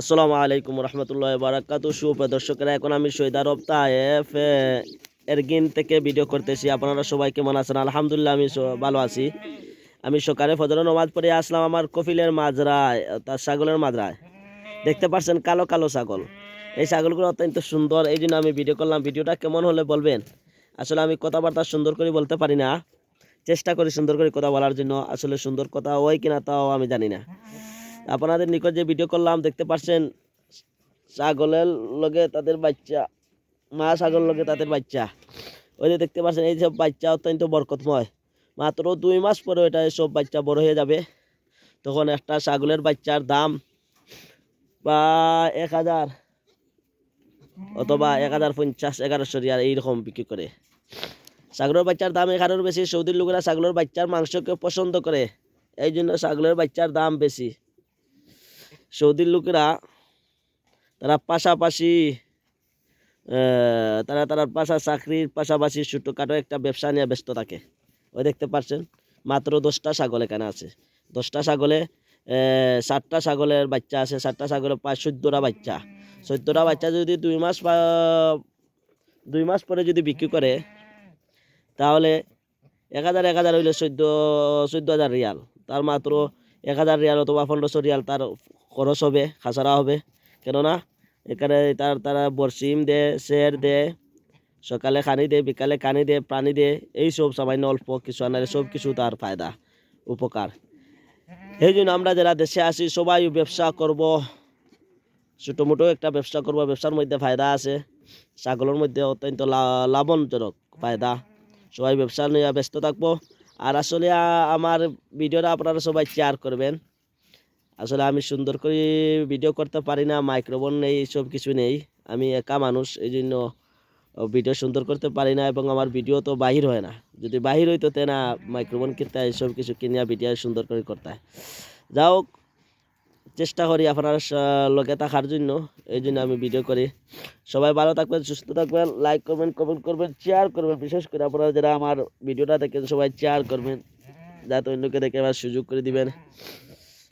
আসসালামু আলাইকুম রহমতুল্লাহ বারাকাতু সুপ্রদর্শকেরা এখন আমি শহীদ আরব তায়েফ থেকে ভিডিও করতেছি। আপনারা সবাই কেমন আছেন? আলহামদুলিল্লাহ, আমি ভালো আছি। আমি সকালে ফজর নমাজ পড়ে আসলাম আমার কফিলের মাজরায় তার ছাগলের মাজরায় দেখতে পাচ্ছেন কালো কালো ছাগল। এই ছাগলগুলো অত্যন্ত সুন্দর। এই জন্য আমি ভিডিও করলাম। ভিডিওটা কেমন হলে বলবেন? আসলে আমি কথাবার্তা সুন্দর করে বলতে পারি না। চেষ্টা করি সুন্দর করে কথা বলার জন্য। আসলে সুন্দর কথা হয় কিনা তাও আমি জানি না। আপনাদের নিকট যে ভিডিও করলাম, দেখতে পাচ্ছেন, ছাগলের লগে তাদের বাচ্চা, মা ছাগল লগে তাদের বাচ্চা। ওই যে দেখতে পাচ্ছেন, এই সব বাচ্চা অত্যন্ত বরকতময়। মাত্র দুই মাস পরে এটা সব বাচ্চা বড় হয়ে যাবে। তখন একটা ছাগলের বাচ্চার দাম বা এক হাজার অথবা এক হাজার পঞ্চাশ, এগারোশো রিয়াল এইরকম বিক্রি করে। ছাগলের বাচ্চার দাম এগারোর বেশি, সৌদির লোকেরা ছাগলের বাচ্চার মাংসকে পছন্দ করে। এই জন্য ছাগলের বাচ্চার দাম বেশি। সৌদির লোকেরা, তারা পাশাপাশি তারা তারা পাশা চাকরির পাশাপাশি ছোটোখাটো একটা ব্যবসা নিয়ে ব্যস্ত থাকে। ওই দেখতে পাচ্ছেন, মাত্র দশটা ছাগল এখানে আছে। দশটা ছাগলে ষাটটা ছাগলের বাচ্চা আছে ষাটটা ছাগলের প্রায় চোদ্দোটা বাচ্চা। চোদ্দোটা বাচ্চা যদি দুই মাস দুই মাস পরে যদি বিক্রি করে, তাহলে এক হাজার এক হাজার হইলে চোদ্দ, চোদ্দ হাজার রিয়াল। তার মাত্র এক হাজার রিয়াল অথবা পনেরোশো রিয়াল তার খরচ হবে, খাসারা হবে। কেননা, এখানে তার, তারা বরসিম দে শের দে, সকালে খানি দে, বিকালে কানি দে প্রাণী দে, এই সব সামান্য অল্প কিছু আনারে সব কিছু তার ফায়দা, উপকার। এই জন্য আমরা যারা দেশে আসি সবাই ব্যবসা করব। ছোটো মোটো একটা ব্যবসা করব, ব্যবসার মধ্যে ফায়দা আছে। ছাগলের মধ্যে অত্যন্ত লাভজনক ফায়দা। সবাই ব্যবসা নিয়ে ব্যস্ত থাকব। আর আসলে আমার ভিডিওটা আপনারা সবাই শেয়ার করবেন। আসলে আমি সুন্দর করে ভিডিও করতে পারি না মাইক্রোফোন নেই, সব কিছু নেই। আমি একা মানুষ এই জন্য ভিডিও সুন্দর করতে পারি না এবং আমার ভিডিও তো বাহির হয় না। যদি বাহির হইতো তে না মাইক্রোফোন কিনতে, সব কিছু কিনিয়া ভিডিও সুন্দর করে করতে হয় যাও চেষ্টা করি আপনার লগে থাকার জন্য এই জন্য আমি ভিডিও করি। সবাই ভালো থাকবেন, সুস্থ থাকবেন লাইক করবেন কমেন্ট করবেন শেয়ার করবেন। বিশেষ করে আপনারা যারা আমার ভিডিওটা দেখেন, সবাই শেয়ার করবেন। যাতে অন্যকে দেখে আমার সুযোগ করে দিবেন।